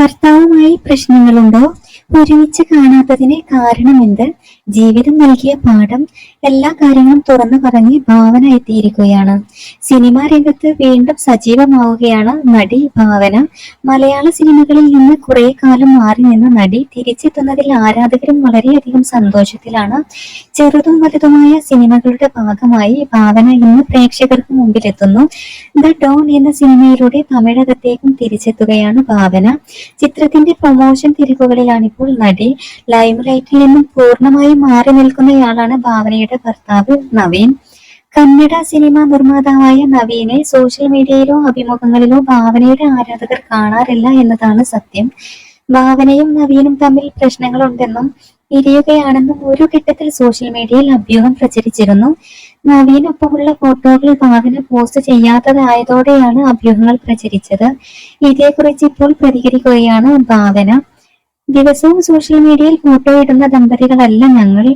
ഭർത്താവുമായി പ്രശ്നങ്ങളുണ്ടോ? ഒരുമിച്ച് കാണാത്തതിന് കാരണമെന്ത്? ജീവിതം നൽകിയ പാഠം എല്ലാ കാര്യങ്ങളും തുറന്നു പറഞ്ഞ് ഭാവന എത്തിയിരിക്കുകയാണ്. സിനിമാ രംഗത്ത് വീണ്ടും സജീവമാവുകയാണ് നടി ഭാവന. മലയാള സിനിമകളിൽ നിന്ന് കുറെ കാലം മാറി നിന്ന നടി തിരിച്ചെത്തുന്നതിൽ ആരാധകരും വളരെയധികം സന്തോഷത്തിലാണ്. ചെറുതും വലുതുമായ സിനിമകളുടെ ഭാഗമായി ഭാവന ഇന്ന് പ്രേക്ഷകർക്ക് മുമ്പിലെത്തുന്നു. ദ ഡോൺ എന്ന സിനിമയിലൂടെ തമിഴകത്തേക്കും തിരിച്ചെത്തുകയാണ് ഭാവന. ചിത്രത്തിന്റെ പ്രൊമോഷൻ തിരിവുകളിലാണിപ്പോൾ നടി ലൈവ് റൈറ്റിൽ നിന്നും പൂർണമായും മാറി നിൽക്കുന്നയാളാണ് ഭാവനയുടെ ഭർത്താവ് നവീൻ. കന്നഡ സിനിമാ നിർമ്മാതാവായ നവീനെ സോഷ്യൽ മീഡിയയിലോ അഭിമുഖങ്ങളിലോ ഭാവനയുടെ ആരാധകർ കാണാറില്ല എന്നതാണ് സത്യം. ഭാവനയും നവീനും തമ്മിൽ പ്രശ്നങ്ങളുണ്ടെന്നും പിരിയുകയാണെന്നും ഒരു ഘട്ടത്തിൽ സോഷ്യൽ മീഡിയയിൽ അഭ്യൂഹം പ്രചരിച്ചിരുന്നു. നവീനൊപ്പമുള്ള ഫോട്ടോകൾ വാഹനം പോസ്റ്റ് ചെയ്യാത്തതായതോടെയാണ് അഭ്യൂഹങ്ങൾ പ്രചരിച്ചത്. ഇതേക്കുറിച്ച് ഇപ്പോൾ പ്രതികരിക്കുകയാണ് ഭാവന ദിവസവും സോഷ്യൽ മീഡിയയിൽ ഫോട്ടോ ഇടുന്ന ദമ്പതികളല്ല ഞങ്ങൾ.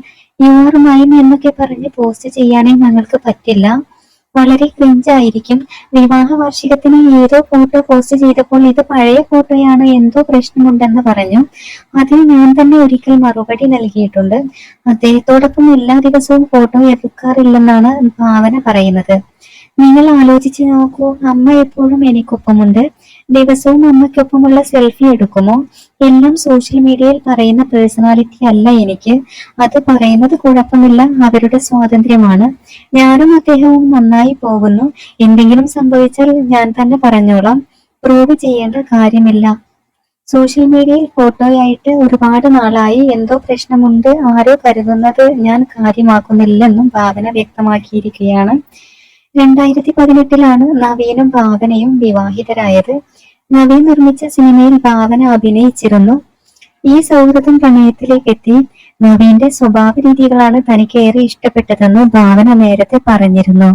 യുവാറുമായും എന്നൊക്കെ പറഞ്ഞ് പോസ്റ്റ് ചെയ്യാനേ ഞങ്ങൾക്ക് പറ്റില്ല. വളരെ ക്രിഞ്ചായിരിക്കും വിവാഹ വാർഷികത്തിന് ഏതോ ഫോട്ടോ പോസ്റ്റ് ചെയ്തപ്പോൾ ഇത് പഴയ ഫോട്ടോയാണ് എന്തോ പ്രശ്നമുണ്ടെന്ന് പറഞ്ഞു. അതിന് ഞാൻ തന്നെ ഒരിക്കൽ മറുപടി നൽകിയിട്ടുണ്ട്. അദ്ദേഹത്തോടൊപ്പം എല്ലാ ദിവസവും ഫോട്ടോ എടുക്കാറില്ലെന്നാണ് ഭാവന പറയുന്നത്. നിങ്ങൾ ആലോചിച്ച് നോക്കൂ അമ്മ എപ്പോഴും എനിക്കൊപ്പമുണ്ട്. ദിവസവും അമ്മയ്ക്കൊപ്പമുള്ള സെൽഫി എടുക്കുമോ? എല്ലാം സോഷ്യൽ മീഡിയയിൽ പറയുന്ന പേഴ്സണാലിറ്റി അല്ല എനിക്ക്. അത് പറയുന്നത് കുഴപ്പമില്ല അവരുടെ സ്വാതന്ത്ര്യമാണ്. ഞാനും അദ്ദേഹവും നന്നായി പോകുന്നു. എന്തെങ്കിലും സംഭവിച്ചാൽ ഞാൻ തന്നെ പറഞ്ഞോളാം. പ്രൂവ് ചെയ്യേണ്ട കാര്യമില്ല. സോഷ്യൽ മീഡിയയിൽ ഫോട്ടോയായിട്ട് ഒരുപാട് നാളായി. എന്തോ പ്രശ്നമുണ്ട് ആരോ കരുതുന്നത് ഞാൻ കാര്യമാക്കുന്നില്ലെന്നും ഭാവന വ്യക്തമാക്കിയിരിക്കുകയാണ്. രണ്ടായിരത്തി പതിനെട്ടിലാണ് നവീനും ഭാവനയും വിവാഹിതരായത്. നവീൻ നിർമ്മിച്ച സിനിമയിൽ ഭാവന അഭിനയിച്ചിരുന്നു. ഈ സൗഹൃദം പ്രണയത്തിലേക്ക് എത്തി നവീന്റെ സ്വഭാവ രീതികളാണ് തനിക്ക് ഏറെ ഇഷ്ടപ്പെട്ടതെന്ന് ഭാവന നേരത്തെ പറഞ്ഞിരുന്നു.